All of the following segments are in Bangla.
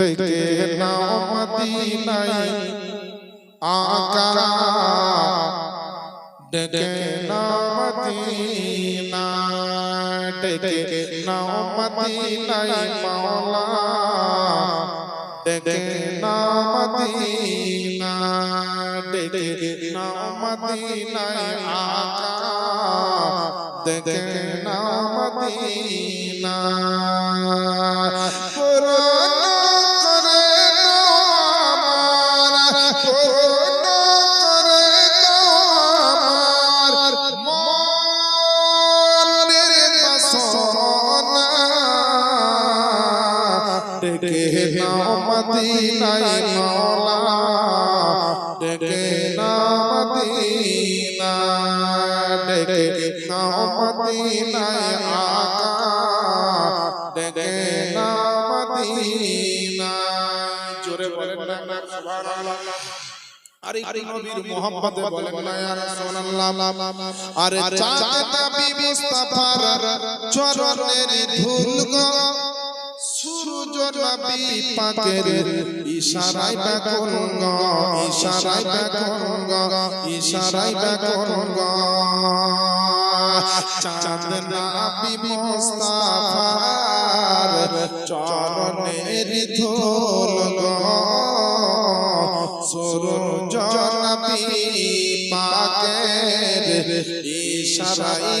ডেকে নাও মদিনায় আকা ডেকে নাও মদিনা ডেকে নাও মদিনায় মাওলা ডেকে নাও মদিনা ডেকে নাও মদিনায় আকা ডেকে নাও ডেকে নাও মদিনায় মাওলা ডেকে নাও মদিনা ডেকে নাও মদিনায় আকা ডেকে নাও মদিনা জোরে বলেন না সুবহানাল্লাহ। আরে নবীর মোহাম্মদে বলেন না ইয়া রাসূলুল্লাহ। আরে চাঁদ নবী মুস্তাফার চরণের ধুল গো। নবী পাকের ইশারায় গো ইশারায় গো ইশারায় গো। চাঁদ নবী মুস্তাফার চরণের ধুল সূরজ নবী পাকের ইশারায়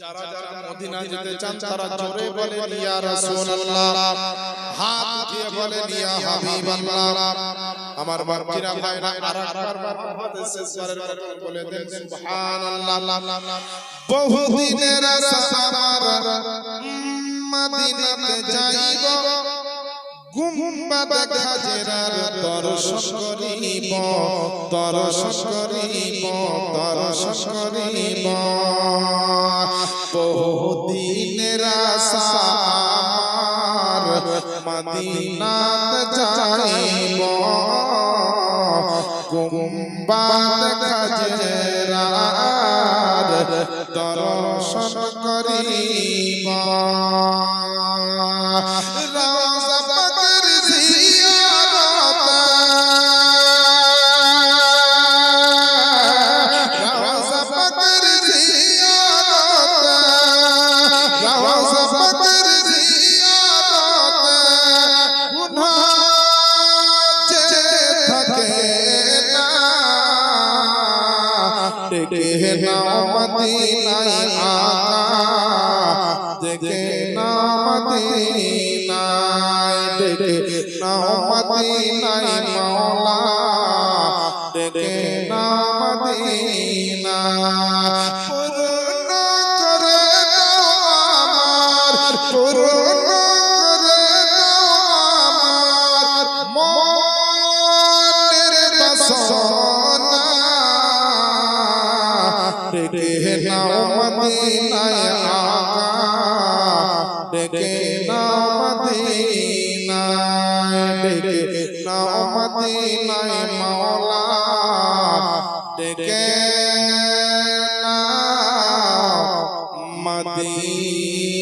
যারা যারা মদিনা যেতে চান তারা জোরে বলেন ইয়া রাসূলুল্লাহ। হাত দিয়ে বলেন ইয়া হাবিবাল্লাহ। আমার বাপজিরা ভাইরা আরেকবার বারবার শেষবারের মতো বলে দেন সুবহানাল্লাহ। বহুদিনের আশা আমার মদিনাতে যাইব। গুম্বাদ খাজেরার দর্শন করিব দর্শন করিব দর্শন করিব। বহুদিনের আশা মদিনাত যাইব গুম্বাদ খাজেরার দর্শন করিব। ডেকে নাও মদিনায় আকা ডেকে নাও মদিনায় ডেকে নাও মদিনায় মাওলা। ডেকে নাও মদিনা পূর্ণ করে দাও আমার পূর্ণ নাও মদিনায় আকা। ডেকে নাও মদিনায় ডেকে নাও মদিনায় মাওলা। ডেকে নাও মদিনায়